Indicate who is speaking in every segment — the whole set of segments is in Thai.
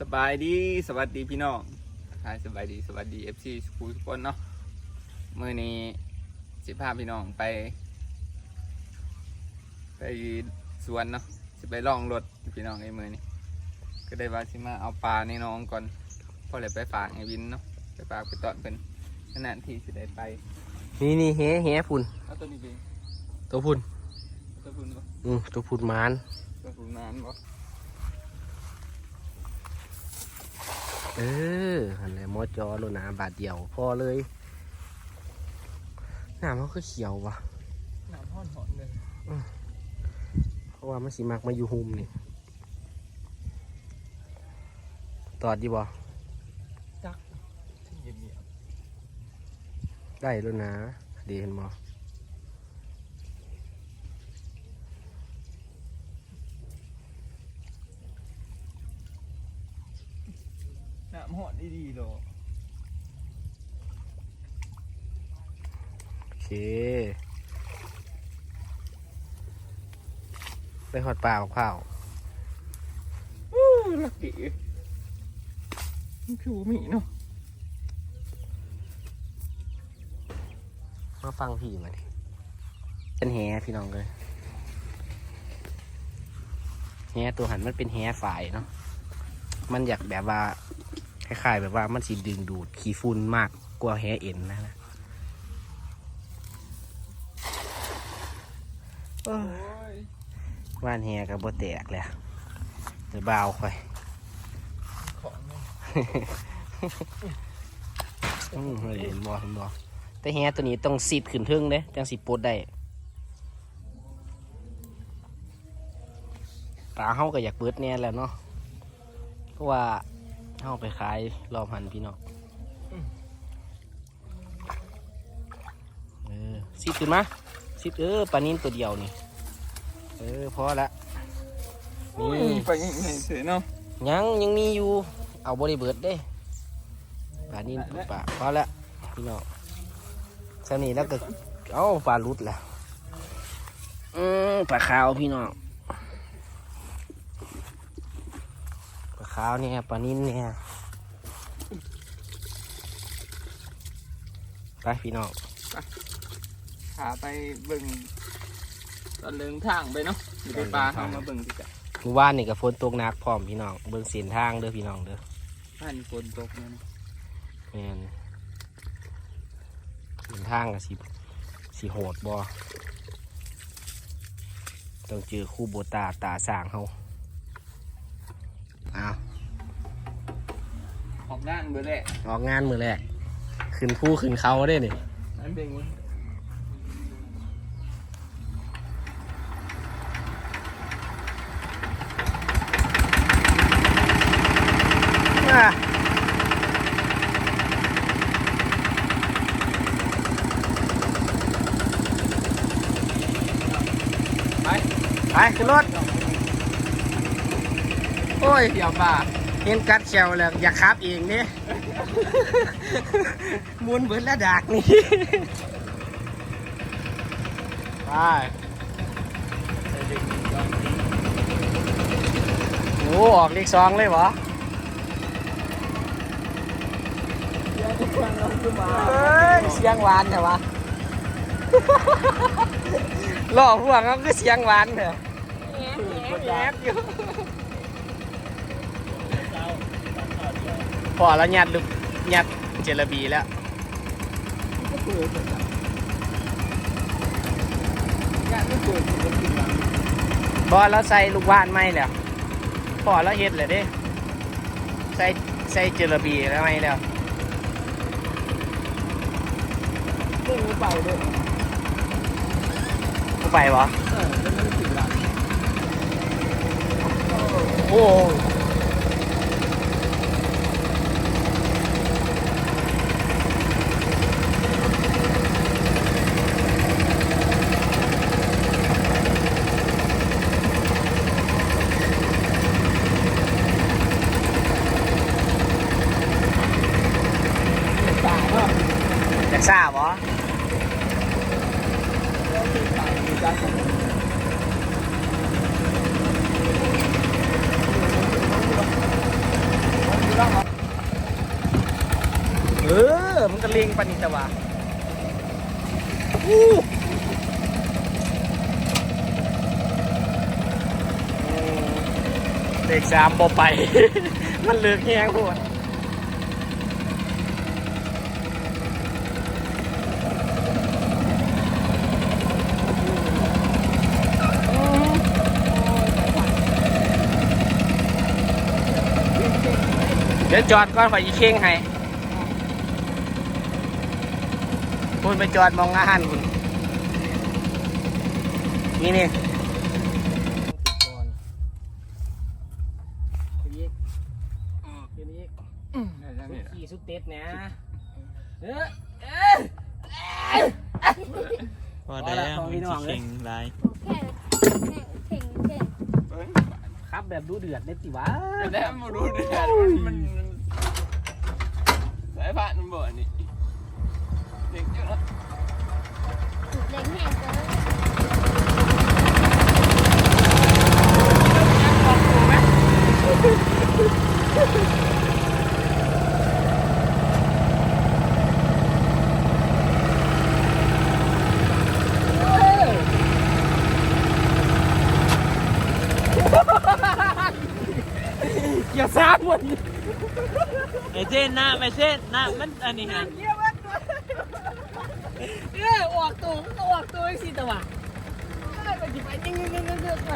Speaker 1: สบายดีสวัสดีพี่น้องทายสบายดีสวัสดีเอฟซีสกูทุกคนเนาะเมื่อนี้สิพาพี่น้องไป ไปสวนเนาะสิไปล่องรถพี่น้องในมือนี้ก็ได้ว่าสิมาเอาปลาในน้องก่อนพอเลยไปฝากไอ้วินเนาะไปฝากไปตอนเป็นขนาดที่สิได้ไป
Speaker 2: นี่นี่แฮแฮพุ่น
Speaker 1: เอาตัวนี้ไป
Speaker 2: ตัวพุ่น
Speaker 1: ตัวพุ่นบ่
Speaker 2: อืมตัวพุ่นหมาน
Speaker 1: ตัวพุ่นนานบ่
Speaker 2: เอออันไหนมอจอโลนาบาทเดียวพอเลยน้ำมันก็เขียววะ
Speaker 1: น้ำห้อนหอนเลย
Speaker 2: เพราะว่ามันสีมักมาอยู่หุมนี่ตอดดีบ่
Speaker 1: จักที่เย็นเนียบ
Speaker 2: ได้โลนาดีเห็นบ่
Speaker 1: หอนดีๆโล
Speaker 2: โอเค ไปหอดป่ากับข้าว
Speaker 1: ลักกี้มันคือบ่มีเนาะ
Speaker 2: มาฟังพี่มาดิเป็นแฮพี่น้องเลยแฮตัวหันมันเป็นแฮฝ่ายเนาะมันอยากแบบว่า คล้ายๆแบบว่ามันสีดึงดูดขี้ฝุ่นมากกว่าแฮเอ็นนะนะว่านแฮกับบแตกเลยเดี๋ยวบ่าค่อย
Speaker 1: ของเนี่
Speaker 2: เห็นบ่เห็นบ่แต่แฮตัวนี้ต้องสิบขึ้นเทึงเด้จังสิปดได้ปลาเฮาก็อยากเบิดแน่แล้วเนาะเพราะว่า เฮาไปขายรอบหันพี่น้องเออสิบขึ้นมาสิบเออปลานินตัวเดียวนี่ เออพอละ
Speaker 1: โอ้ย
Speaker 2: นี่
Speaker 1: ไปยังไงเฉยเนาะ
Speaker 2: ยังยังมีอยู่ เอาบริเบิดเด้ปลานินปลาพอละพี่น้องสนี่แล้วก็เอาปลาลุดละอืมปลาขาวพี่น้องปลา ขาวเนี่ยปลานินเนี่ยไปพี่น้อง
Speaker 1: ขาไปเบิ่งตอนเดินทางไปเนาะอยู่ในป่าเอามาเบิ่งดีกว่า
Speaker 2: หมู่บ้านนี่กับฝนตกหนักพร้อมพี่น้องเบิ่งเส้นทางเด้อพี่น้องเด้อ
Speaker 1: ท่านฝนตกเนี่ยนะ
Speaker 2: แม่นเส้นทางกับสิสิโหดบ่ต้องเจอคู่โบตาตาสร้างเฮาอ้าว
Speaker 1: ออกด้านเบอร์แรก
Speaker 2: ออกงานมือแรกขึ้นผู้ขึ้นเขาได้นี่
Speaker 1: นั่นเป็นวุ้น
Speaker 2: อะ
Speaker 1: ไป
Speaker 2: ไปขึ้นรถ โอ้ย
Speaker 1: เดี๋ยวป่า
Speaker 2: เห็นกัดแชวแล้วอยากขับเองเนี่ยมุนเบิดและดากนี่ไปโอ้ออกเลขสองเลยวะเฮ้ยเสียงหวานเหรอวะหล่อพวกเขาคือเสียงหวานเหรอแอบอยู่ พอแล้วยัดลูกยัดเจลบีแล้ว
Speaker 1: ก็เปิดแต่ละงานไม่เปิดปกติแล้ว
Speaker 2: พอแล้วใส่ลูกว่านไม่แล้วพอแล้วเฮ็ดเลยเด้ ใส่ใส่เจลบีแล้วไม่แล้ว
Speaker 1: ไม่รู้เป่าด้วย
Speaker 2: กูไปวะ
Speaker 1: เออแล้วไม่ได้ถึงร้าน
Speaker 2: โอ้กทราบวะ
Speaker 1: จัด
Speaker 2: มันก็เล็งปานนิตะวะอู้อืมเลข สามบ่ไป มันเลือกแห้งพวดเดี๋ยวจอดก่อนไปอีเข่งให้คุณไปจอดมองอาหารคุณนี่นี่
Speaker 3: วะ
Speaker 1: แล้วมาดูเดือดมันมันสายผ่านมันบ่อันนี้เด็กเยอะแล้ว
Speaker 4: จุดเล็งแห้งเกิน
Speaker 2: อย่าซ่าหมด
Speaker 3: ไอ้เส้นหน้าไม่เส้นหน้ามันอันนี้ฮะ
Speaker 2: เออออกตัวก็ออกตัวอีกสิแต่ว่าได้ไปจิบไปยิงยิงยิงยิงยิงไป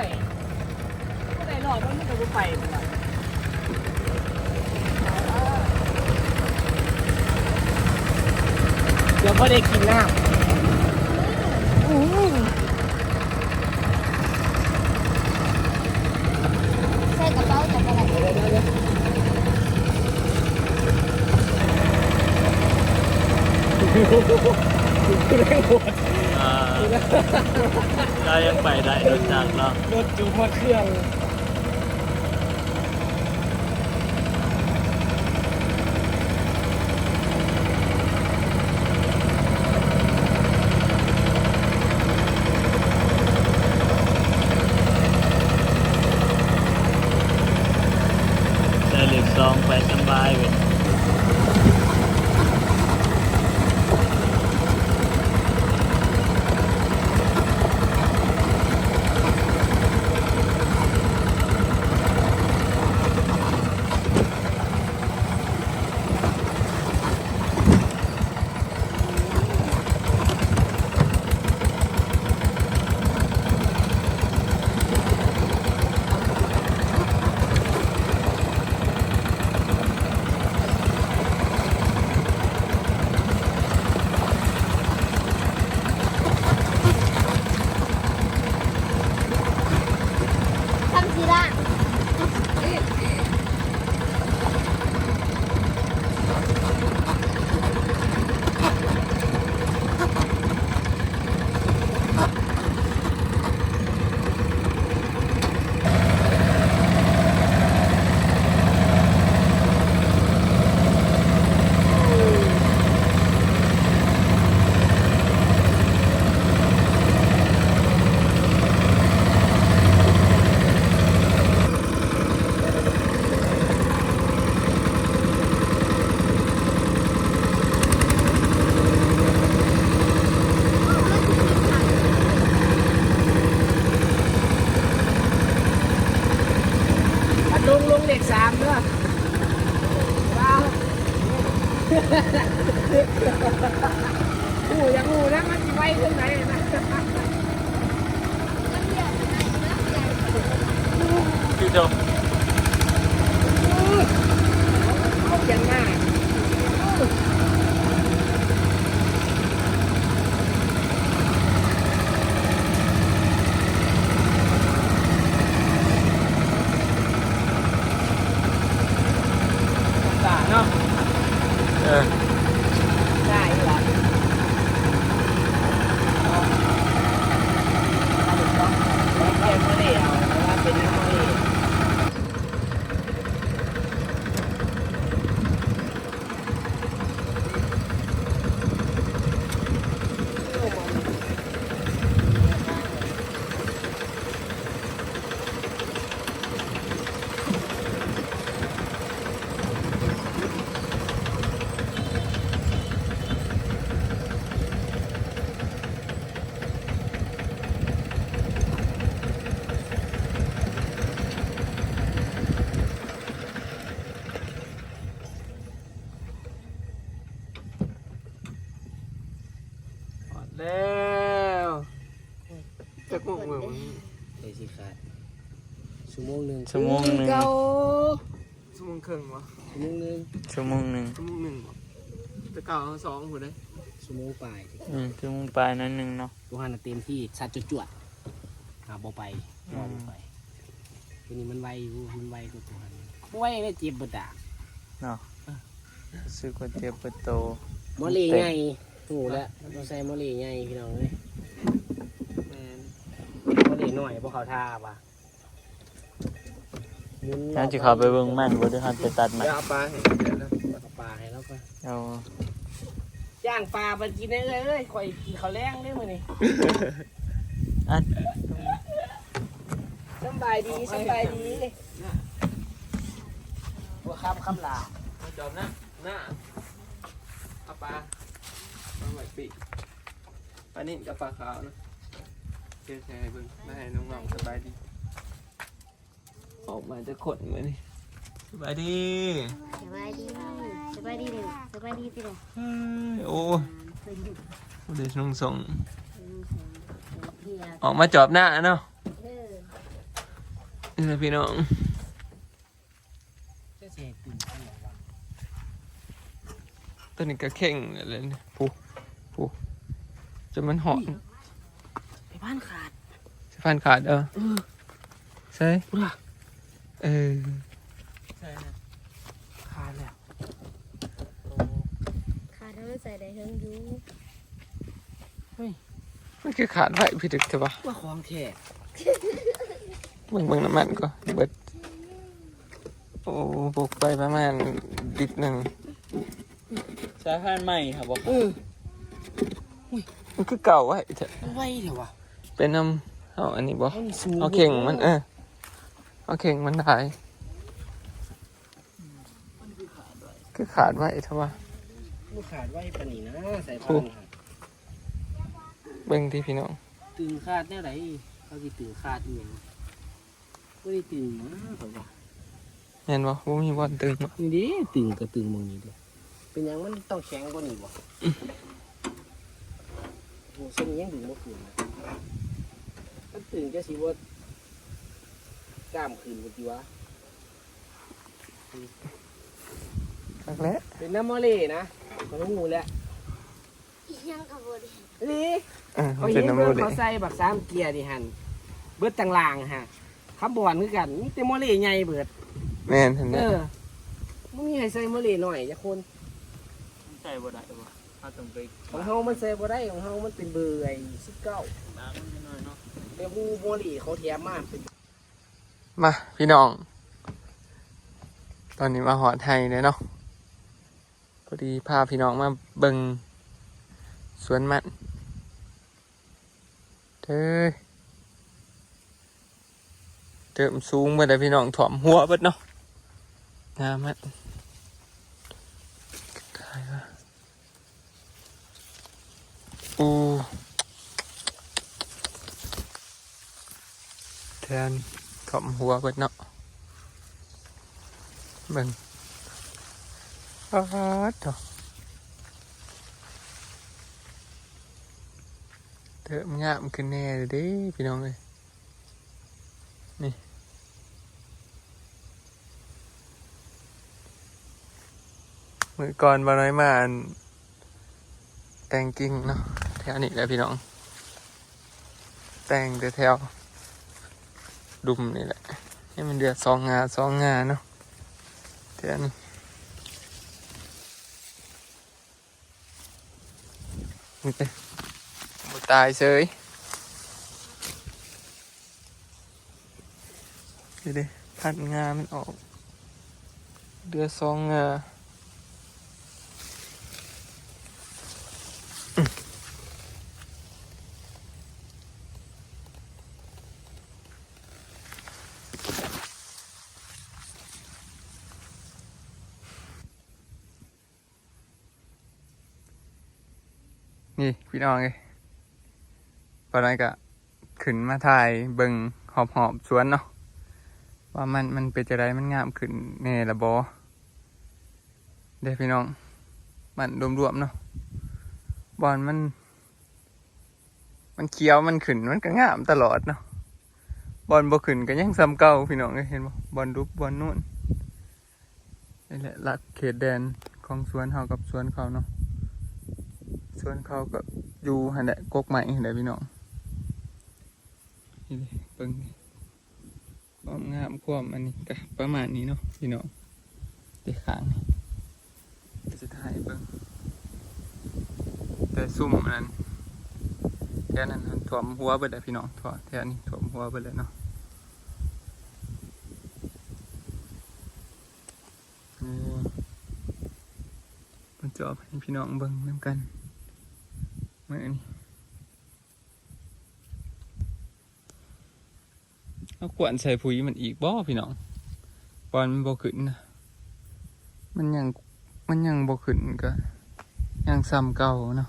Speaker 2: ก็ได้หลอดมันก็ไปมันละเดี๋ยวพอได้กินน้ำอื้อ
Speaker 4: ใส่กระเป๋าจับอะไร
Speaker 2: เดี๋ยวเดี๋ยวเดี๋ยว แรงปวด
Speaker 3: อ่าเรายังไปได้รถจักรเนาะ
Speaker 2: รถจูมาเครื่อง ชั่วโมงหนึง
Speaker 3: ชั่วโมงหนึ่ง
Speaker 2: เก่า
Speaker 1: ชั่วโมงครึ่งวะ
Speaker 2: ชั่วโมงหนึง
Speaker 3: ชั่วโมงหนึ่ง
Speaker 1: ชั่วโมงหนึ่งวะจะเก่าเอาสองหัวได้
Speaker 2: ชั่วโมงปลาย
Speaker 3: อืมชั่วโมงปลายนั้นหนึ่งเนาะ
Speaker 2: ตัวหันนะเต็มที่สัดจวดๆหาบ่ไปรอบ่ไปตัวนี้มันไวอยู่มันไวกว่าตัวหันบ่ไวเลยเจ็บบ่ดา
Speaker 3: รู้สึกว่าเจ็บปวดโต
Speaker 2: หมอลีใหญ่ถูกแล้วเราใส่หมอลีใหญ่พี่น้องเลย
Speaker 1: แมน
Speaker 2: หมอลีหน่อยพวกเขาท่าป่ะ หมุน
Speaker 3: น่าจะเข้าไปเบิ่งมันบ่ได้หันไปตัดมัน
Speaker 1: เดี๋ยวเอาปลาเห็นเดี๋ยวแล้ว
Speaker 2: เอาปลาให้แล้วก็
Speaker 3: เอา
Speaker 2: ย่างปลาไปกินได้เลยเอ้ยข่อยกินข้าวแรงได้มื้อนี้
Speaker 3: อัน
Speaker 2: สำบายดีสำบายดีบ่ครับคำลา
Speaker 1: เอาจอบหน้าหน้าเอาปลาปลาไหวปีปลานิ่กับปลาขาวนะเจ๊แชร์ให้เบิ่งมาให้น้องๆสบายดี ออกมาจะขดมือนี่สบายดี
Speaker 4: สบายดีสบายดีเลยสบายดีสิเลย
Speaker 1: เฮ้ยโอ้
Speaker 4: เพิ่นอยู่
Speaker 1: เดี๋ยวน้องส่ง
Speaker 4: เพิ่นอยู่เพีย
Speaker 1: ออกมาจอบหน้าเนาะ
Speaker 4: เออ
Speaker 1: นี่แหละพี่น้อง
Speaker 2: เจ้าเสกตื่นขึ้นแล้ววะ
Speaker 1: ตัวนี้ก็เข่งอะไรเนี่ยผู้ผู้จะมันหอน
Speaker 2: ไปบ้านขาด
Speaker 1: สะพานขาดเออ
Speaker 2: เออ
Speaker 1: ใช่
Speaker 2: พุ่นล่ะ
Speaker 1: เออ
Speaker 2: ขาดแล้ว
Speaker 4: ขาดแล้วใส่ได้เฮิงอยู่
Speaker 1: มันคือขาดไว้พี่ดึกใช่ปะ
Speaker 2: ว่าของแท้
Speaker 1: เบิ่งเบิ่งน้ำมันก็เบิดโอ้ปลูกไปประมาณดิดหนึ่ง
Speaker 3: สายพันธุ์ใหม่ครับบ่
Speaker 2: เออ
Speaker 1: มันคือเก่าไว้เถอะ
Speaker 2: มันไวเถอะวะ
Speaker 1: เป็นน้ำเอาอันนี้บ่
Speaker 2: มันสูง
Speaker 1: เอาเข่งมันเออ เอาเข่งมันได้คือขาดไว้เถอะวะ
Speaker 2: มันขาดไว้ปานนี้นะใส่
Speaker 1: โอ้
Speaker 2: พันธุ์
Speaker 1: เบิ่งที่พี่น้อง
Speaker 2: ตึงขาดแน่ไหนเขาสิตึงขาดอีหยังบ่ได้ตึงนะข่อยว่า
Speaker 1: เห็นบ่บ่มีบอลตึงบ่
Speaker 2: นี่ดิตึงก็ตึงหมองนี้เด้เป็นหยังมันต้องแข็งกว่านี้บ่โอ้เส้นนี้ยังดึงบ่ขึ้นนะมันตึงจะสิว่า กล้ามขึ้นบ่ติวะ
Speaker 1: คักแล้ว
Speaker 2: เป็นน้ำมอเล่นะก็รู้แล้ว
Speaker 4: อีหยังก็บ่ได้
Speaker 2: นี่
Speaker 1: เออมั
Speaker 2: เขา
Speaker 1: น
Speaker 2: เห็
Speaker 1: เป็น
Speaker 2: น
Speaker 1: น้ำ
Speaker 2: เบิ่
Speaker 1: มู
Speaker 2: ง
Speaker 1: เลย
Speaker 2: เขาใส่บักสามเกียร์ดิหันเบิดต่างลางฮะขับบอนคือกันมีแต่มอเล่ใหญ่เบิด
Speaker 1: แม่นเห็นไหม
Speaker 2: เออมึงมีให้ใส่มอเล่หน่อยจะคน
Speaker 3: ใส่บ่ได้บ่ถ้าต้องไป
Speaker 2: ของเฮามันใส่บ่ได้ของเฮามันเป็นเบอร์ไอ้สิบเก้า
Speaker 3: ล้างมันหน่อยเนาะ
Speaker 2: แต่ฮูมอเล่เขาแถมมาเป็น
Speaker 1: มา พี่น้อง ตอนนี้มาหอไทยเลยเนาะพอดีพาพี่น้องมาเบิงสวนมันเด้อเติมสูงมาได้พี่น้องถ่อมหัวเบิดเนาะงามมันได้ปะอูแทน ถ่อมหัวเบิดเนาะเบิ่งอ้าวเถอะเติมงามขึ้นแน่เลยด้พี่น้องเลยนี่มือก่อนบาน้อยมาแต่งกิ่งเนาะแถวนี้แหละพี่น้อง แต่งแต่แถว ดุมนี่แหละ ให้มันเดือดสองงาสองงาเนาะแถวนี้นี่เป็นตายเฉยดูดิพันงามันออก เดือดสองงา นี่พี่น้องเลยตอนนั้นก็ขึ้นมาถ่ายเบิงหอบหอบสวนเนาะว่ามันมันเป็นจะไรมันงามขึ้นแน่ละบอเด้อพี่น้อง มันรวมๆเนาะบอนมัน มันเคี้ยวมันขึ้นมันก็งามตลอดเนาะบอลบ่ขึ้นก็ยังซ้ำเก่าพี่น้องเอ้ยเห็นบ่บอลรุกบอลนู่นนี่แหละหลักเขตแดนของสวนเฮากับสวนเขาเนาะ สวนเขาก็อยู่หันแหละกกใหม่หันแหละพี่น้องนี่เลยเบิ่งความงามความอันนี้ก็ประมาณนี้เนาะพี่น้องเด็กข้างนี่ก็จะถ่ายเบิ่งแต่ซุ่มอันนั้นแค่นั้นมันถ่วมหัวไปเลยพี่น้องถ่วแค่นี้ถ่วมหัวไปเลยเนาะมันจอบให้พี่น้องเบิ่งน้ำกัน มื่อนี้เอาขวานใส่ปุ๋ยมันอีกบ่พี่น้องบอลมันบ่ขึ้นนะมันยังมันยังบ่ขึ้นก็ยังซ้ำเก่าเนาะ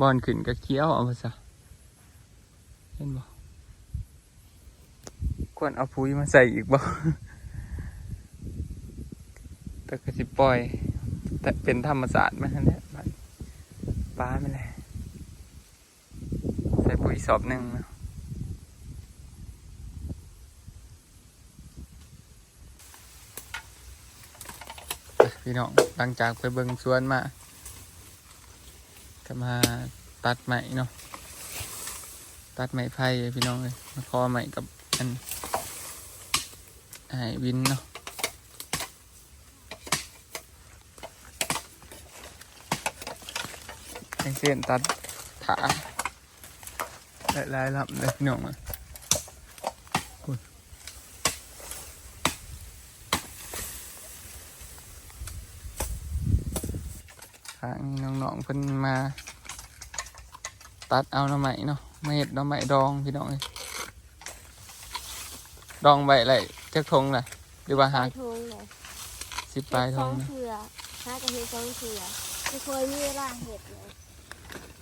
Speaker 1: บอลขึ้นก็เคี้ยวเอาไปซะเห็นบ่ควรเอาปุ๋ยมาใส่อีกบ่แต่ก็สิปล่อย แต่เป็นธรรมศาสตร์มันนั่นแหละปลาไม่เลยใส่ ปุ๋ยสอบหนึ่งนะอะพี่น้องหลังจากไปเบิ่งสวนมาก็มาตัดใหม่เนาะตัดไม้ไผ่พี่น้องเลยมาคอใหม่กับอันไอ้วินเนาะไอ้เส้นตัดขา หลายๆลำเลยพี่น้องอะคุณทางนี้น้องๆเพิ่นมา ตัดเอาหน่อไม้เนาะไม่เห็ดหน่อไม้ดองพี่น้องเอ้ยดองใบอะไรจักทงเลยหรือว่าหา
Speaker 4: หาทงเลย
Speaker 1: สิบปลายท
Speaker 4: สองง
Speaker 1: นะ
Speaker 4: เถื่อหากระเฮ็ดสองเถื่อไม่เคยมีเวลาเห็ดเลย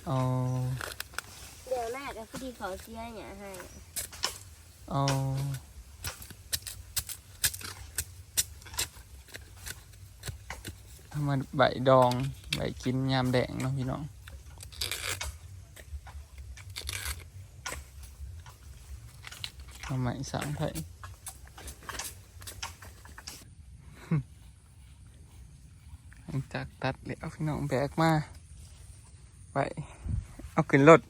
Speaker 1: เอา
Speaker 4: เดี๋ยวแร กก็พอดีเขาเสียเนี่ยให้
Speaker 1: เอาทำมาใบดองใบกินยามแดงเนาะพี่น้องทำไมสามไผ่หลังจากตัดแล้วพี่น้องแบกมาไปเอาขึ้นรถ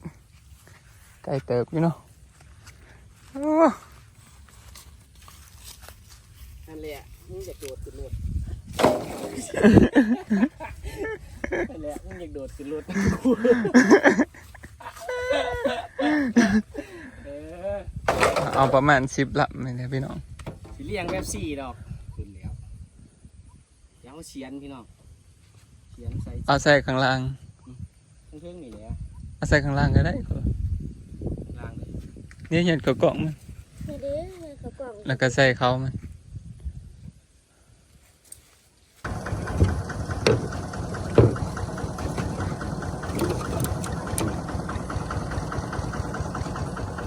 Speaker 1: ไกลเติบอยู่เนาะโอ้
Speaker 2: นั่นแหละมึงอยากโดดขึ้นรถนั่นแหละมึงอยากโดดขึ้นรถเออ
Speaker 1: เอาประมาณสิบลำเลยนะพี่น้อง
Speaker 2: สิเลี้ยงแบบสี่ดอกขึ้นแล้วเดี๋ยวเอาเฉียนพี่น้องเฉียนใส่
Speaker 1: เอาใส่ข้างล่าง
Speaker 2: เครื่องๆนี่แหละ
Speaker 1: เอาใส่ข้างล่างก็ได้ก็
Speaker 2: ล่างเลย
Speaker 1: เนี่ยเห็นกระกล่องมัน
Speaker 4: นี่เด้อเขากล่อง
Speaker 1: แล้วก็ใส่เขามัน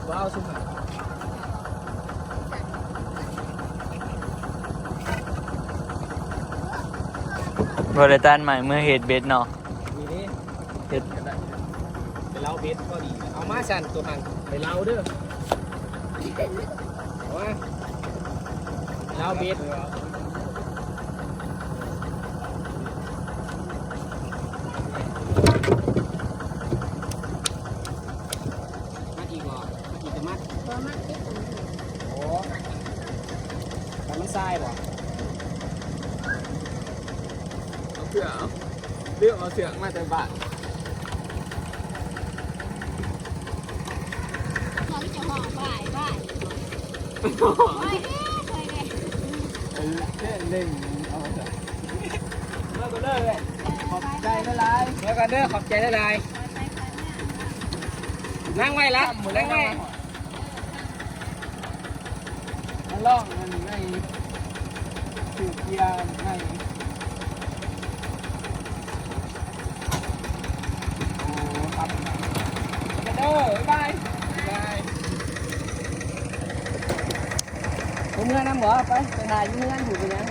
Speaker 2: ว้าวสุดยอด
Speaker 3: บริจานใหม่เมื่อเหตุเบสเนาะ
Speaker 2: นี่ดิ
Speaker 3: เฮ็ด
Speaker 2: ไปเล้าเบสก็ดี เอามาสั่นตัวหันไปเล้าเด้อ เอามาเล้าเบสม
Speaker 4: ขอบ
Speaker 2: ใจละลายเลิกกันเด้อขอบใจละลายนั่งไว้ละนั่งไว้
Speaker 1: มันล่องมันในถูกเกียร์ในโอ้ครับกันเด้อบ๊ายบายบ๊ายบาย
Speaker 2: ผมเงินน้ำ บ่ไปไปหายอยุ่งเงินอยู่เป็นยัง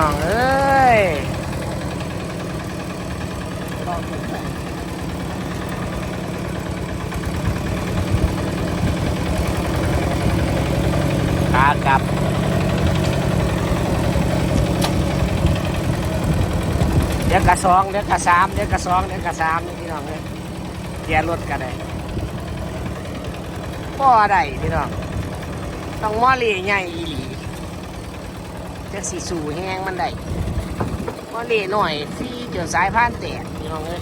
Speaker 2: น้องเอ้ยขากลับเดี๋ยวกระสองเดี๋ยวกระสามเดี๋ยวกระสองเดี๋ยวกระสามนี่พี่น้องเลยเกียร์รถกันได้พ่อได้พี่น้องต้องมอลีใหญ่อีหลี จะสีสู่แห้งมันได้มอลีหน่อยฟรีจนสายพานแตกพี่น้องเลย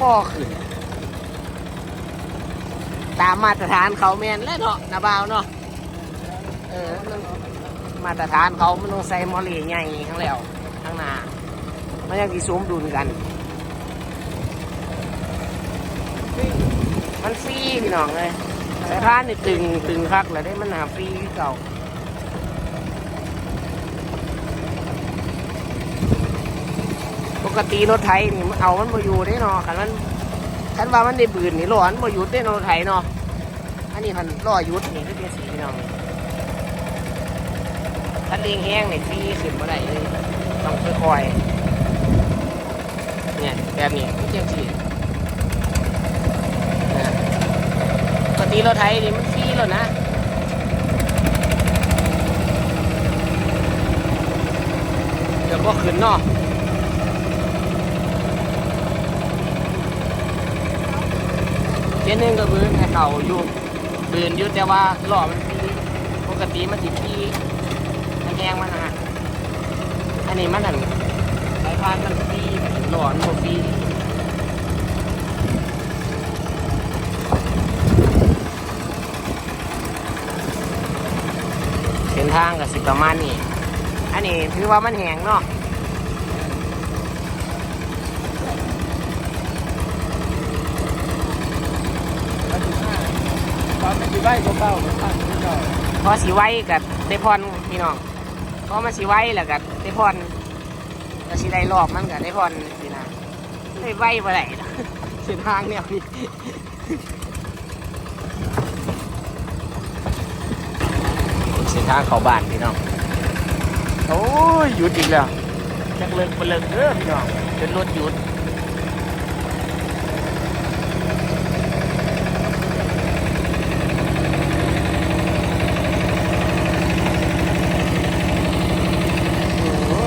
Speaker 2: พ่อขึ้น ตามมาตรฐานเขาแมนแล้วเนาะนาบาวเนาะเออมันมาตรฐานเขามันต้องใส่มอลีใหญ่ข้างแล้วข้างหน้ามันยังกี่สมดุลกัน มันฟรีพี่น้องเลยสายพานนี่ตึงตึงคักเลยได้มันหาฟรีเก่า กติรถไถนี่มันเอามันมาอยู่ได้เนาะคันมันคันว่ามันได้บืนนี่รอมันมาหยุดได้เนาะรถไถเนาะอันนี้มันรอหยุดนี่คือเป็นสีเน้องคันเร่งแห้งนี่ฟรีขึ้นมาได้เลยต้องค่อยๆเนี่ยแบบนี้ไม่เจียงสีปกติรถไทยนี่มันฟรีแล้วนะเดี๋ยวก็ขึ้นเนาะ เจ๊นึงก็บืนให้เขาอยู่บืนอยู่แต่ว่าหล่อมันปกติมันติดฟรีมันแห้งมันฮะอันนี้มันหันสายพานมันฟรีแบบหลอนโมฟีเส้นทางกับสิประมาณนี้ อันนี้ถือว่ามันแหงเนาะ
Speaker 1: ตอนมันอยู่ใกล้เก่าๆมันผ่านเก่า
Speaker 2: พอสีไว้กับเตพอนพี่น้องพอมาสีไว้แล้วกับเตพอนก็สีได้รอบมันกับเตพอนสินะได้ไว้บ่ได้นะเส้นทางเนี่ยพี่เส้นทางเขาบ้านพี่น้องโอ้ยหยุดอีกแล้วจักเลิกไปเลิกเด้อพี่น้องเป็นรถหยุด โอ้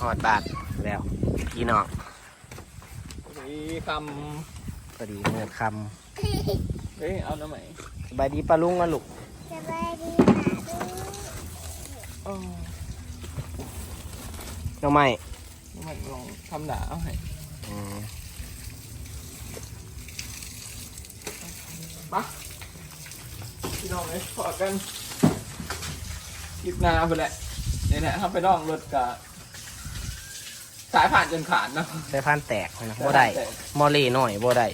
Speaker 2: หอดบาทแล้ว พี่น้อง
Speaker 1: มีค
Speaker 2: พอดีเมื่อ คำ
Speaker 1: เฮ้ย เอาหน้ำไหมำ
Speaker 2: สบายดีปลาลุงนะลูก
Speaker 4: สบายดี
Speaker 2: น้องไม้
Speaker 1: น้ำไหมลองทำหนาเอาให้
Speaker 2: อืม
Speaker 1: พี่น้องเลยขอกันคลิปหนาไปแหละเนี่ยแหละถ้าไปลองรถกะสายผ่านจนขาดเนาะ
Speaker 2: ใส่พันแตกนะบ่ได้ มอเล่หน่อยบ่ได้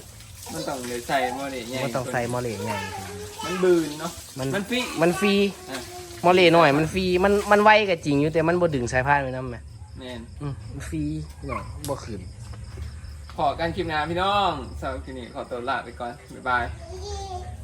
Speaker 1: มันต้องเลยใส่โมเดลใหญ่
Speaker 2: บ่ต้องใส่มอเล่ไง
Speaker 1: มันบืนเนาะ
Speaker 2: มัน
Speaker 1: มันฟิ
Speaker 2: มันฟรี
Speaker 1: อะ
Speaker 2: มอเล่หน่อยมันฟรีมันมันไวก็จริงอยู่แต่มันบ่ดึงสายพานไว้นำแหม
Speaker 1: แน่น
Speaker 2: อืมมันฟรีพี่น้องบ่ขึ้น
Speaker 1: ขอกันคลิปหนาพี่น้องสำหรับคลิปนี้ขอตัวลาไปก่อนบ๊ายบาย
Speaker 4: ส